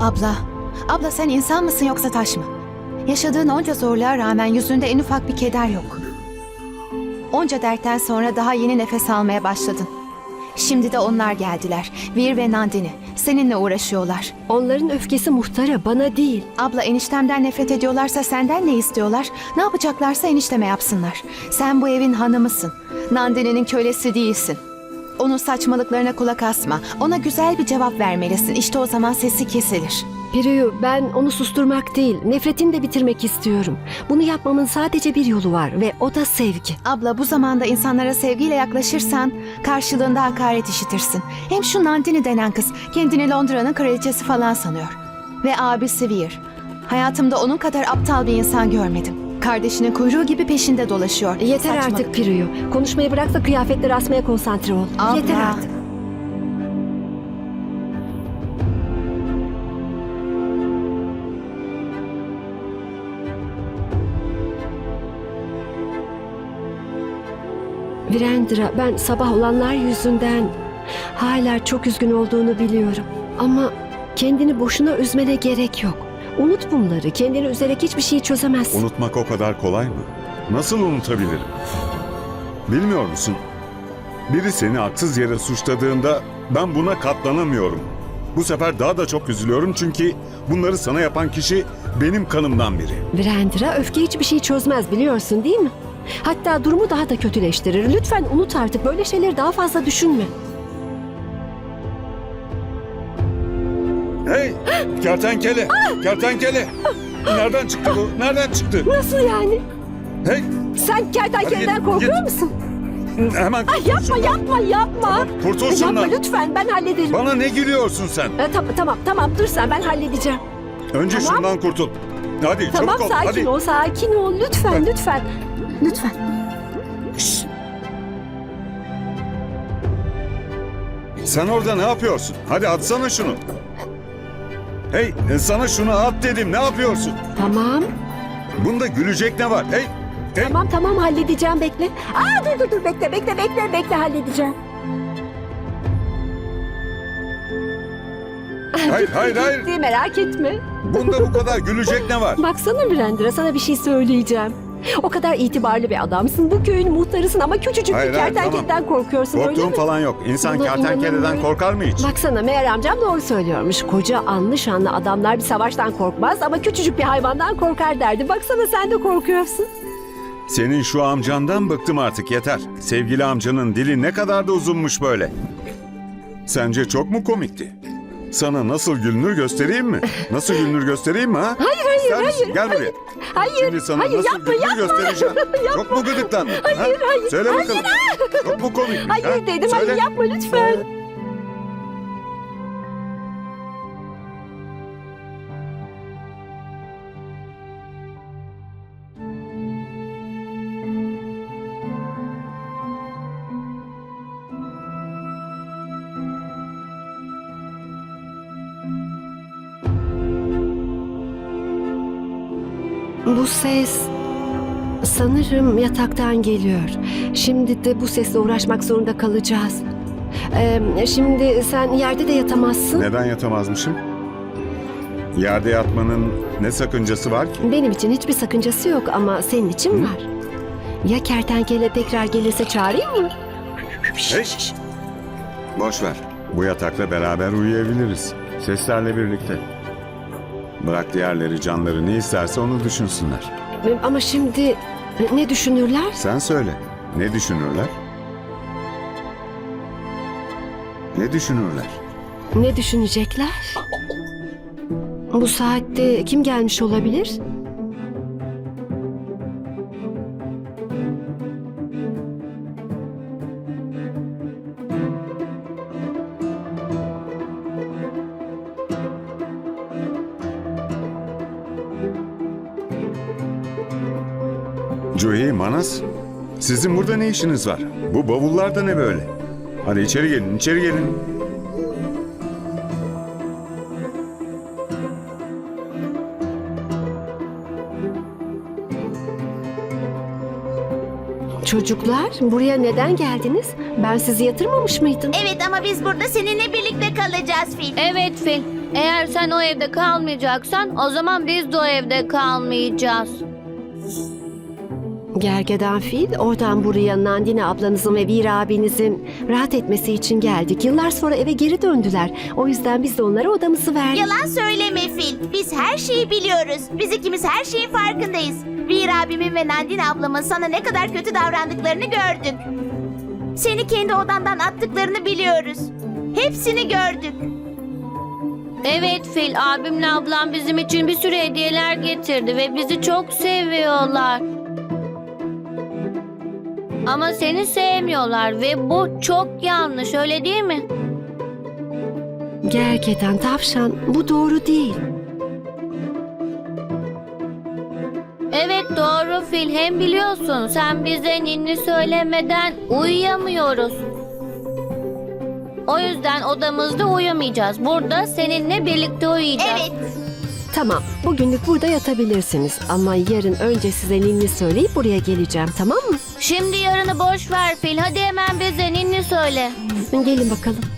Abla, abla sen insan mısın yoksa taş mı? Yaşadığın onca zorluğa rağmen yüzünde en ufak bir keder yok. Onca dertten sonra daha yeni nefes almaya başladın. Şimdi de onlar geldiler. Vir ve Nandini. Seninle uğraşıyorlar. Onların öfkesi muhtara bana değil. Abla eniştemden nefret ediyorlarsa senden ne istiyorlar? Ne yapacaklarsa enişteme yapsınlar. Sen bu evin hanımısın. Nandini'nin kölesi değilsin. Onun saçmalıklarına kulak asma. Ona güzel bir cevap vermelisin. İşte o zaman sesi kesilir. Piriyu ben onu susturmak değil, nefretini de bitirmek istiyorum. Bunu yapmamın sadece bir yolu var ve o da sevgi. Abla bu zamanda insanlara sevgiyle yaklaşırsan karşılığında hakaret işitirsin. Hem şu Nandini denen kız kendini Londra'nın kraliçesi falan sanıyor. Ve abisi Veer. Hayatımda onun kadar aptal bir insan görmedim. Kardeşinin kuyruğu gibi peşinde dolaşıyor. Yeter Saçmalık. artık Piriyu. Konuşmayı bırak da kıyafetleri asmaya konsantre ol. Abla. Yeter artık. Virendra ben sabah olanlar yüzünden hala çok üzgün olduğunu biliyorum. Ama kendini boşuna üzmene gerek yok. Unut bunları. Kendini üzerek hiçbir şeyi çözemezsin. Unutmak o kadar kolay mı? Nasıl unutabilirim? Bilmiyor musun? Biri seni haksız yere suçladığında ben buna katlanamıyorum. Bu sefer daha da çok üzülüyorum çünkü bunları sana yapan kişi benim kanımdan biri. Virendra öfke hiçbir şeyi çözmez biliyorsun değil mi? Hatta durumu daha da kötüleştirir. Lütfen unut artık böyle şeyleri daha fazla düşünme. Hey! Kertenkele! Kertenkele! Nereden çıktı bu? Nereden çıktı? Nasıl yani? Hey! Sen kertenkeleden Git, korkuyor git. musun? Hemen kurtul Yapma şundan. yapma yapma. Kurtul Yapma şundan. lütfen ben hallederim. Bana ne gülüyorsun sen? E, tamam tamam tamam dur sen ben halledeceğim. Önce Tamam. şundan kurtul. Hadi Tamam çabuk ol. sakin Hadi. ol sakin ol lütfen lütfen. Lütfen. Sen orada ne yapıyorsun? Hadi atsana şunu. Hey e, sana şunu at dedim ne yapıyorsun? Tamam Bunda gülecek ne var? Hey! Hey! tamam tamam halledeceğim bekle. Aa dur dur dur bekle bekle bekle bekle halledeceğim. Hayır hayır hayır. Merak etme. Bunda bu kadar gülecek ne var? Baksana Brandra sana bir şey söyleyeceğim. O kadar itibarlı bir adamsın. Bu köyün muhtarısın ama küçücük Hayır, bir hayır, kertenkeleden korkuyorsun öyle Korktuğum mi? falan yok. İnsan Buna kertenkeleden inanamıyorum. korkar mı hiç? Baksana meğer amcam doğru söylüyormuş. Koca anlı şanlı adamlar bir savaştan korkmaz ama küçücük bir hayvandan korkar derdi. Baksana sen de korkuyorsun. Senin şu amcandan bıktım artık yeter. Sevgili amcanın dili ne kadar da uzunmuş böyle. Sence çok mu komikti? Sana nasıl gülünür göstereyim mi? Nasıl gülünür göstereyim mi ha? Hayır hayır İster misin? hayır. Gel buraya. Hayır. Şimdi sana hayır nasıl yapma yapma. göstereceğim. Çok mu gıdıklandın? Hayır hayır, Söyle bakalım. Çok mu komik? Hayır ha? dedim Söyle. hayır yapma lütfen. Bu ses sanırım yataktan geliyor. Şimdi de bu sesle uğraşmak zorunda kalacağız. Ee, şimdi sen yerde de yatamazsın. Neden yatamazmışım? Yerde yatmanın ne sakıncası var ki? Benim için hiçbir sakıncası yok ama senin için var. Ya kertenkele tekrar gelirse çağırayım mı? Hey! Boş ver. Bu yatakla beraber uyuyabiliriz. Seslerle birlikte. Bırak diğerleri canları ne isterse onu düşünsünler. Ama şimdi ne düşünürler? Sen söyle. Ne düşünürler? Ne düşünürler? Ne düşünecekler? Bu saatte kim gelmiş olabilir? Joey, Manas, sizin burada ne işiniz var? Bu bavullar da ne böyle? Hadi içeri gelin, içeri gelin. Çocuklar buraya neden geldiniz? Ben sizi yatırmamış mıydım? Evet ama biz burada seninle birlikte kalacağız Fil. Evet Fil. Eğer sen o evde kalmayacaksan o zaman biz de o evde kalmayacağız. Gergedan fil oradan buraya Nandine ablanızın ve Vir abinizin rahat etmesi için geldik. Yıllar sonra eve geri döndüler. O yüzden biz de onlara odamızı verdik. Yalan söyleme Fil. Biz her şeyi biliyoruz. Biz ikimiz her şeyin farkındayız. Bir abimin ve Nandine ablamın sana ne kadar kötü davrandıklarını gördük. Seni kendi odandan attıklarını biliyoruz. Hepsini gördük. Evet Fil, abimle ablam bizim için bir sürü hediyeler getirdi ve bizi çok seviyorlar. Ama seni sevmiyorlar ve bu çok yanlış öyle değil mi? Gergedan tavşan bu doğru değil. Evet doğru Fil hem biliyorsun sen bize ninni söylemeden uyuyamıyoruz. O yüzden odamızda uyumayacağız. Burada seninle birlikte uyuyacağız. Evet. Tamam bugünlük burada yatabilirsiniz. Ama yarın önce size ninni söyleyip buraya geleceğim tamam mı? Şimdi yarını boş ver Fil. Hadi hemen bize ninni söyle. Gelin bakalım.